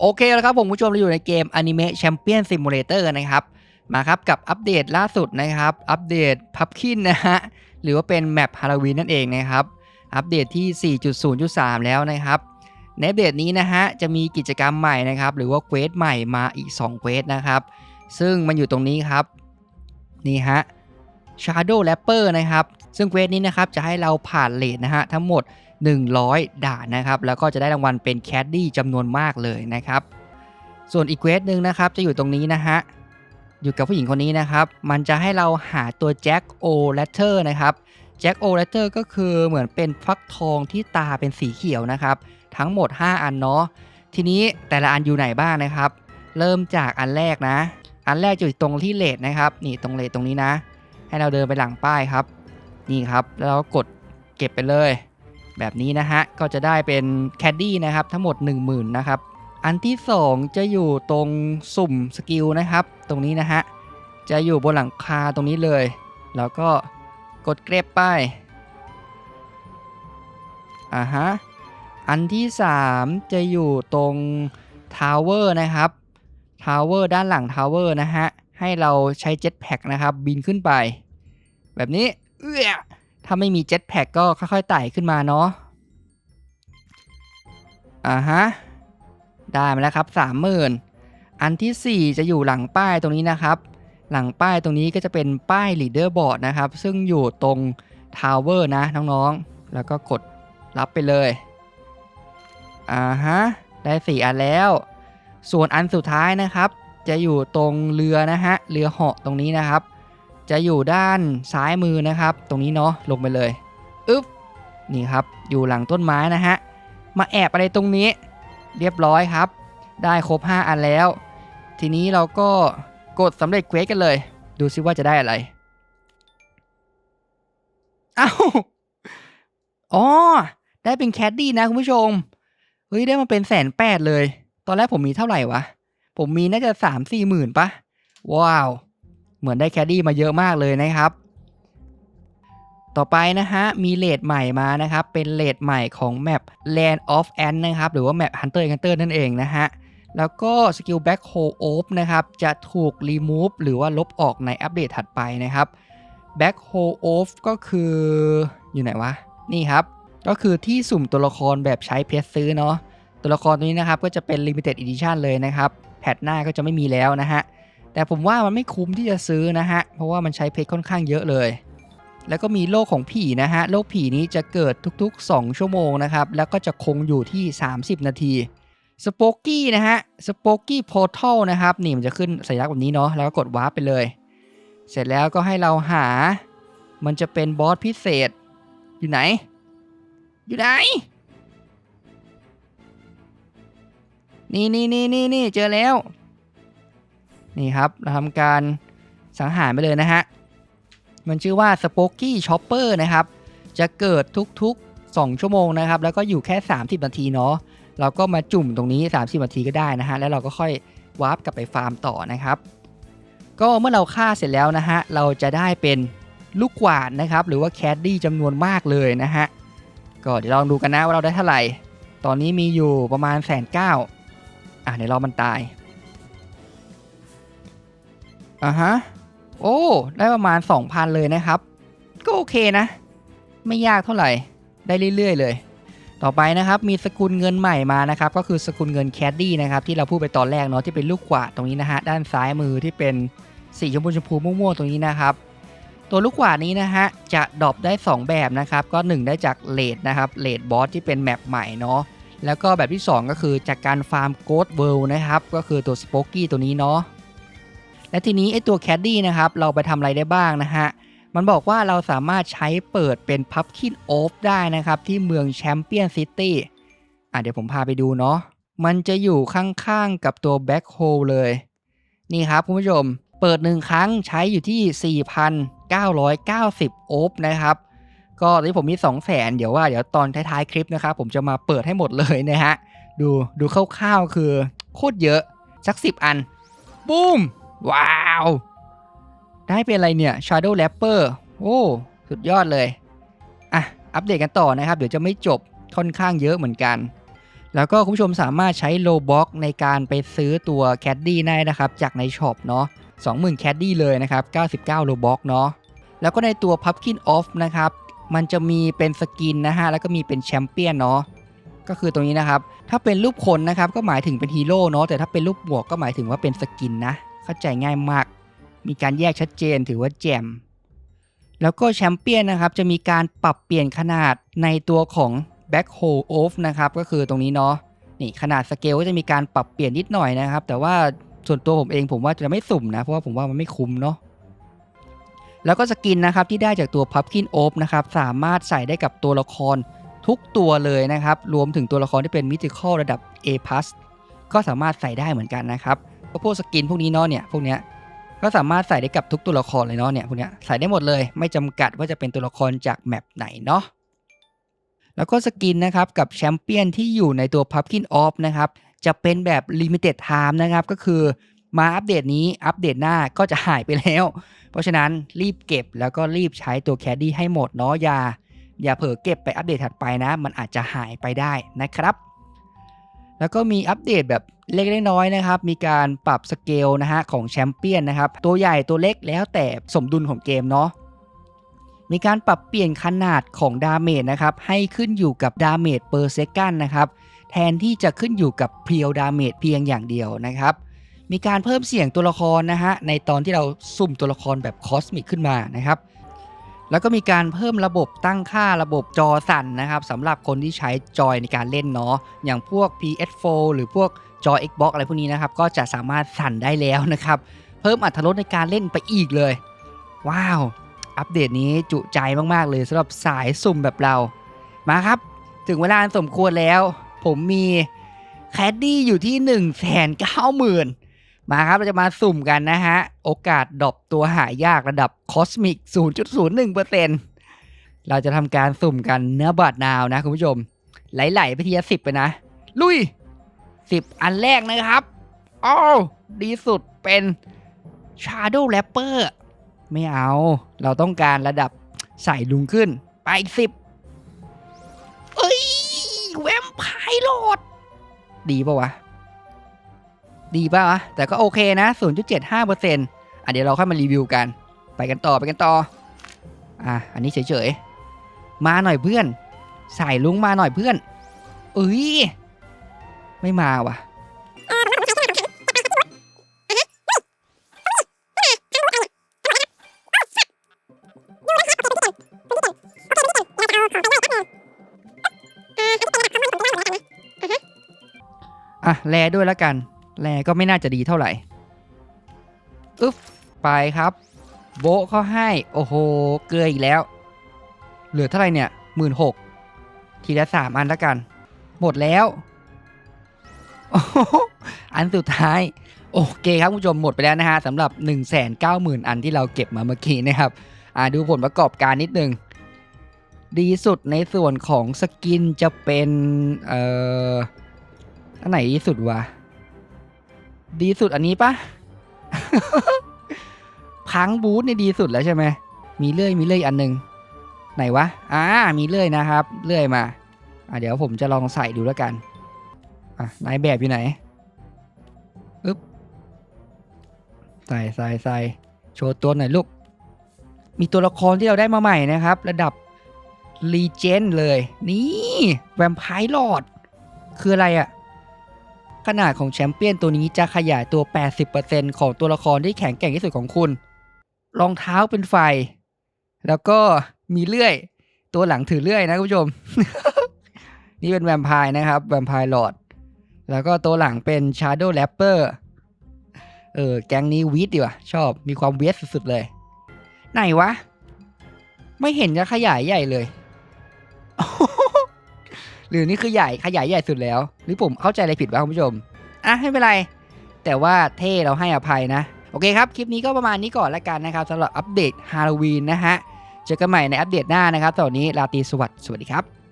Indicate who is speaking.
Speaker 1: โอเคแล้วครับผมผู้ชมเราอยู่ในเกม Anime Champion Simulator นะครับ มาครับกับอัปเดตล่าสุดนะครับ อัปเดตพับคินนะฮะ หรือว่าเป็นแมปฮาโลวีนนั่นเองนะครับ อัปเดตที่ 4.0.3 แล้วนะครับ ในอัปเดตนี้นะฮะ จะมีกิจกรรมใหม่นะครับ หรือว่าเควสใหม่มาอีก2เควสนะครับ ซึ่งมันอยู่ตรงนี้ครับ นี่ฮะ Shadow Rapper นะครับ ซึ่งเควสนี้นะครับจะให้เราผ่านเลทนะฮะทั้งหมด 100 ด่านนะครับ แล้วก็จะได้รางวัลเป็นแคดดี้จำนวนมากเลยนะครับ ส่วนอีกเวสหนึ่งนะครับจะอยู่ตรงนี้นะฮะ อยู่กับผู้หญิงคนนี้นะครับ มันจะให้เราหาตัวแจ็คโอเลเตอร์นะครับแจ็คโอเลเตอร์ก็คือเหมือนเป็นฟักทองที่ตาเป็นสีเขียวนะครับ ทั้งหมด 5 อันเนาะ ทีนี้แต่ละอันอยู่ไหนบ้างนะครับ เริ่มจากอันแรกนะ อันแรกอยู่ตรงที่เลทนะครับ นี่ตรงเลทตรงนี้นะ ให้เราเดินไปหลังป้ายครับ นี่ครับ แล้วกดเก็บไปเลย แบบนี้นะฮะ ก็จะได้เป็นแคดดี้นะครับทั้งหมด 10,000นะครับ อันที่ 2 จะอยู่ตรงสุ่มสกิลนะครับ ตรงนี้นะฮะ จะอยู่บนหลังคาตรงนี้เลย แล้วก็กดเก็บไปอ่าฮะ อันที่ 3 จะอยู่ตรงทาวเวอร์นะครับ ทาวเวอร์ด้านหลังทาวเวอร์นะฮะ ให้เราใช้เจ็ตแพ็กนะครับ บินขึ้นไป แบบนี้ เอื้อ ถ้าไม่มีเจ็ตแพ็กก็ค่อยๆไต่ขึ้นมาเนาะอ่าฮะ ได้มาแล้วครับ 30,000 อันที่ 4 จะอยู่หลังป้ายตรงนี้นะครับ หลังป้ายตรงนี้ก็จะเป็นป้าย leader board นะครับ ซึ่งอยู่ตรงทาวเวอร์นะน้องๆ แล้วก็กดรับไปเลย อ่าฮะ ได้ 4 อันแล้ว ส่วนอันสุดท้ายนะครับ จะอยู่ตรงเรือนะฮะ เรือเหาะตรงนี้นะครับ จะอยู่ด้านซ้ายมือนะครับ ตรงนี้เนาะลงไปเลยอึ๊บนี่ครับอยู่หลังต้นไม้นะฮะมาแอบอะไรตรงนี้ เรียบร้อยครับ ได้ครบ 5 อันแล้ว ทีนี้เราก็กดสำเร็จเควสกันเลย ดูซิว่าจะได้อะไรเอ้าอ๋อ ได้เป็นแคดดี้นะคุณผู้ชม เฮ้ย ได้มาเป็นแสนแปดเลย ตอนแรกผมมีเท่าไหร่วะ ผมมีน่าจะสามสี่หมื่นปะว้าว เหมือนได้แคดดี้มาเยอะมากเลยนะครับ ต่อไปนะฮะ มีเลดใหม่มานะครับ เป็นเลดใหม่ของแมป Land of Ant นะครับ หรือว่าแมป Hunter Hunter นั่นเองนะฮะ แล้วก็สกิล Back Hole Off นะครับ จะถูก remove หรือว่าลบออกในอัปเดตถัดไปนะครับ Back Hole Off ก็คืออยู่ไหนวะ นี่ครับ ก็คือที่สุ่มตัวละครแบบใช้เพชรซื้อเนาะตัวละครตัวนี้นะครับก็จะเป็น Limited Edition เลยนะครับแพทหน้าก็จะไม่มีแล้วนะฮะ แต่ผมว่ามันไม่คุ้มที่จะซื้อนะฮะ เพราะว่ามันใช้เพชรค่อนข้างเยอะเลย แล้วก็มีโลกของผีนะฮะ โลกผีนี้จะเกิดทุกๆ 2 ชั่วโมงนะครับ แล้วก็จะคงอยู่ที่ 30 นาทีสปอกี้นะฮะสปอกี้ Portal นะครับ นี่มันจะขึ้นสัญลักษณ์แบบนี้เนาะ แล้วก็กดวาร์ปไปเลย เสร็จแล้วก็ให้เราหา มันจะเป็นบอสพิเศษ อยู่ไหน อยู่ไหน นี่นี่นี่นี่นี่เจอแล้ว นี่ครับเราทำการสังหารไปเลยนะฮะ มันชื่อว่า Spooky Chopper นะครับ จะเกิดทุกๆ 2 ชั่วโมงนะครับ แล้วก็อยู่แค่ 30 นาทีเนาะเราก็มาจุ่มตรงนี้ 30 นาทีก็ได้นะฮะ แล้วเราก็ค่อยวาร์ปกลับไปฟาร์มต่อนะครับ ก็เมื่อเราฆ่าเสร็จแล้วนะฮะ เราจะได้เป็นลูกกวาดนะครับ หรือว่าแคดดี้จำนวนมากเลยนะฮะ ก็เดี๋ยวลองดูกันนะว่าเราได้เท่าไหร่ ตอนนี้มีอยู่ประมาณแสนเก้าอะเดี๋ยวรอมันตาย อะฮะ โอ้ ได้ประมาณ 2,000 เลยนะครับ ก็โอเคนะ ไม่ยากเท่าไหร่ ได้เรื่อยๆ เลย ต่อไปนะครับ มีสกุลเงินใหม่มานะครับ ก็คือสกุลเงินแคดดี้นะครับ ที่เราพูดไปตอนแรกเนาะ ที่เป็นลูกกวาดตรงนี้นะฮะ ด้านซ้ายมือที่เป็นสีชมพูชมพูม่วงๆ ตรงนี้นะครับ ตัวลูกกวาดนี้นะฮะ จะดรอปได้ 2 แบบนะครับ ก็ 1 ได้จากเลดนะครับ เลดบอสที่เป็นแมปใหม่เนาะ แล้วก็แบบที่ 2 ก็คือจากการฟาร์มโกดเวิลด์นะครับ ก็คือตัวสป o อกี้ตัวนี้เนาะ และทีนี้ไอตัวแคดดี้นะครับเราไปทำอะไรได้บ้างนะฮะมันบอกว่าเราสามารถใช้เปิดเป็นพับคินโอฟได้นะครับ ที่เมืองแชมเปี้ยนซิตี้อะเดี๋ยวผมพาไปดูเนาะมันจะอยู่ข้างๆกับตัวแบ็คโฮลเลย นี่ครับคุณผู้ชม เปิดหนึ่งครั้งใช้อยู่ที่ 4,990 โอฟนะครับ ก็ตอนนี้ผมมี 2 0 0แสนเดี๋ยวว่าเดี๋ยวตอนท้ายๆคลิปนะครับ ผมจะมาเปิดให้หมดเลยนะฮะ ดูดูคร่าวๆคือโคตรเยอะ สัก 10 อันบูม ว้าว ได้เป็นอะไรเนี่ย Shadow Rapper โอ้ สุดยอดเลย อะ อัปเดตกันต่อนะครับ เดี๋ยวจะไม่จบค่อนข้างเยอะเหมือนกัน แล้วก็คุณผู้ชมสามารถใช้โลบ็อกในการไปซื้อตัวแคดดี้ได้นะครับ จากในช็อปเนาะ20,000แคดดี้เลยนะครับ 99โลบ็อกเนาะ แล้วก็ในตัว Pumpkin Off นะครับ มันจะมีเป็นสกินนะฮะ แล้วก็มีเป็นแชมเปี้ยนเนาะก็คือตรงนี้นะครับ ถ้าเป็นรูปคนนะครับ ก็หมายถึงเป็นฮีโร่เนาะ แต่ถ้าเป็นรูปหมวกก็หมายถึงว่าเป็นสกินนะ เข้าใจง่ายมาก มีการแยกชัดเจนถือว่าแจมแล้วก็แชมเปี้ยนนะครับจะมีการปรับเปลี่ยนขนาดในตัวของ Back Hole Off นะครับก็คือตรงนี้เนาะนี่ขนาดสเกลก็จะมีการปรับเปลี่ยนนิดหน่อยนะครับ แต่ว่าส่วนตัวผมเองผมว่าจะไม่สุ่มนะ เพราะว่าผมว่ามันไม่คุ้มเนาะแล้วก็สกินนะครับที่ได้จากตัว Pumpkin o p นะครับสามารถใส่ได้กับตัวละครทุกตัวเลยนะครับ รวมถึงตัวละครที่เป็นมิติคอลระดับ A+ ก็สามารถใส่ได้เหมือนกันนะครับ ก็พวกสกินพวกนี้เนาะเนี่ยพวกเนี้ยก็สามารถใส่ได้กับทุกตัวละครเลยเนาะเนี่ยพวกเนี้ยใส่ได้หมดเลยไม่จำกัดว่าจะเป็นตัวละครจากแมปไหนเนาะแล้วก็สกินนะครับกับแชมเปี้ยนที่อยู่ในตัว Pumpkin Off นะครับจะเป็นแบบ Limited Time นะครับก็คือมาอัปเดตนี้อัปเดตหน้าก็จะหายไปแล้ว เพราะฉะนั้นรีบเก็บแล้วก็รีบใช้ตัวแคดดี้ให้หมดเนาะอย่าอย่าเผลอเก็บไปอัปเดตถัดไปนะ มันอาจจะหายไปได้นะครับ แล้วก็มีอัปเดตแบบเล็กๆน้อยๆนะครับ มีการปรับสเกลนะฮะของแชมเปี้ยนนะครับ ตัวใหญ่ตัวเล็กแล้วแต่สมดุลของเกมเนาะ มีการปรับเปลี่ยนขนาดของดาเมจนะครับ ให้ขึ้นอยู่กับดาเมจเปอร์เซกันนะครับ แทนที่จะขึ้นอยู่กับเพียวดาเมจเพียงอย่างเดียวนะครับ มีการเพิ่มเสียงตัวละครนะฮะ ในตอนที่เราสุ่มตัวละครแบบคอสมิกขึ้นมานะครับ แล้วก็มีการเพิ่มระบบตั้งค่าระบบจอสั่นนะครับสำหรับคนที่ใช้จอยในการเล่นเนาะอย่างพวก PS4 หรือพวกจอ Xbox อะไรพวกนี้นะครับ ก็จะสามารถสั่นได้แล้วนะครับ เพิ่มอรรถรสในการเล่นไปอีกเลย ว้าว อัปเดตนี้จุใจมากๆเลยสำหรับสายสุ่มแบบเรา มาครับ ถึงเวลาสมควรแล้ว ผมมีแคดดี้อยู่ที่ 1 9 0 0 0 0 มาครับเราจะมาสุ่มกันนะฮะ โอกาสดรอปตัวหายากระดับคอสมิก 0.01%เราจะทำการสุ่มกันเนื้อบัดนาวนะคุณผู้ชม ไหลๆไปทีละสิบไปนะ ลุย10อันแรกนะครับอ้าวดีสุดเป็น Shadow Rapper ไม่เอา เราต้องการระดับใส่ลุงขึ้น ไปอีกสิบเอ้ย แวมไพร์โหลด ดีปะวะ ดีป่ะวะ แต่ก็โอเคนะ 0.75%อะเดี๋ยวเราค่อยมารีวิวกัน ไปกันต่อไปกันต่อ อะอันนี้เฉยๆ มาหน่อยเพื่อนใส่ลุงมาหน่อยเพื่อนเอ้ย ไม่มาว่ะ อะ แลด้วยแล้วกัน แลก็ไม่น่าจะดีเท่าไหร่อึ๊บไปครับ โบเขาให้ โอ้โห เกลืออีกแล้ว เหลือเท่าไหร่เนี่ยหมื่นหกทีละสามอันแล้วกัน หมดแล้ว อันสุดท้าย โอเคครับคุณผู้ชมหมดไปแล้วนะฮะสำหรับ 1 9 0 0 0 0 อันที่เราเก็บมาเมื่อกี้นะครับ อ่าดูผลประกอบการนิดนึง ดีสุดในส่วนของสกินจะเป็น เอ่อ อันไหนดีสุดวะ ดีสุดอันนี้ปะพังบูธเนี่ยดีสุดแล้วใช่ไหมมีเลื่อยมีเลื่อยอันหนึ่งไหนวะอ่ามีเลื่อยนะครับ เลื่อยมาอ่าเดี๋ยวผมจะลองใส่ดูแล้วกันอะนายแบบอยู่ไหนอึ๊บใส่ใส่ใส่โชว์ตัวหน่อยลูก มีตัวละครที่เราได้มาใหม่นะครับ ระดับรีเจนเลย นี่ แวมไพร์ลอด คืออะไรอะ ขนาดของแชมเปี้ยนตัวนี้จะขยายตัว 80%ของตัวละครที่แข็งแกร่งที่สุดของคุณ รองเท้าเป็นไฟ แล้วก็มีเลื่อย ตัวหลังถือเลื่อยนะคุณผู้ชม นี่เป็นแวมไพร์นะครับ แวมไพร์หลอด แล้วก็ตัวหลังเป็น Shadow Rapper เออ แก๊งนี้วีดดีว่ะ ชอบ มีความเวสสุดๆเลย ไหนวะ ไม่เห็นจะขยายใหญ่เลย หรือนี่คือใหญ่ขยายใหญ่สุดแล้ว หรือผมเข้าใจอะไรผิดวะคุณผู้ชม อะไม่เป็นไร แต่ว่าเท่เราให้อภัยนะ โอเคครับ คลิปนี้ก็ประมาณนี้ก่อนแล้วกันนะครับสำหรับอัปเดตฮาโลวีนนะฮะ เจอกันใหม่ในอัปเดตหน้านะครับตอนนี้ราตรีสวัสดิ์สวัสดีครับ